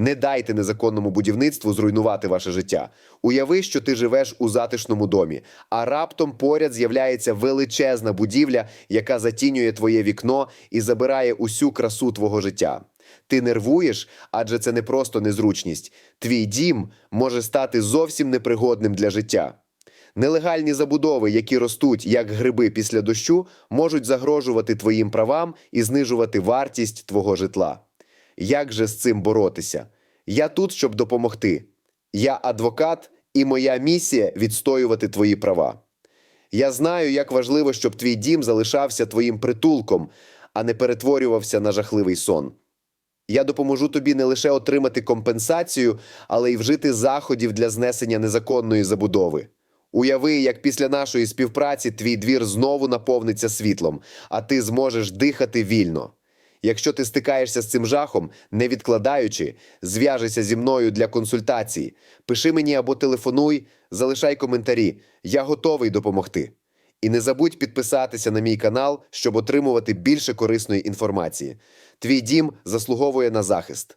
Не дайте незаконному будівництву зруйнувати ваше життя. Уяви, що ти живеш у затишному домі, а раптом поряд з'являється величезна будівля, яка затінює твоє вікно і забирає усю красу твого життя. Ти нервуєш, адже це не просто незручність. Твій дім може стати зовсім непригодним для життя. Нелегальні забудови, які ростуть як гриби після дощу, можуть загрожувати твоїм правам і знижувати вартість твого житла. Як же з цим боротися? Я тут, щоб допомогти. Я адвокат, і моя місія відстоювати твої права. Я знаю, як важливо, щоб твій дім залишався твоїм притулком, а не перетворювався на жахливий сон. Я допоможу тобі не лише отримати компенсацію, але й вжити заходів для знесення незаконної забудови. Уяви, як після нашої співпраці твій двір знову наповниться світлом, а ти зможеш дихати вільно. Якщо ти стикаєшся з цим жахом, не відкладаючи, зв'яжися зі мною для консультації. Пиши мені або телефонуй, залишай коментарі. Я готовий допомогти. І не забудь підписатися на мій канал, щоб отримувати більше корисної інформації. Твій дім заслуговує на захист.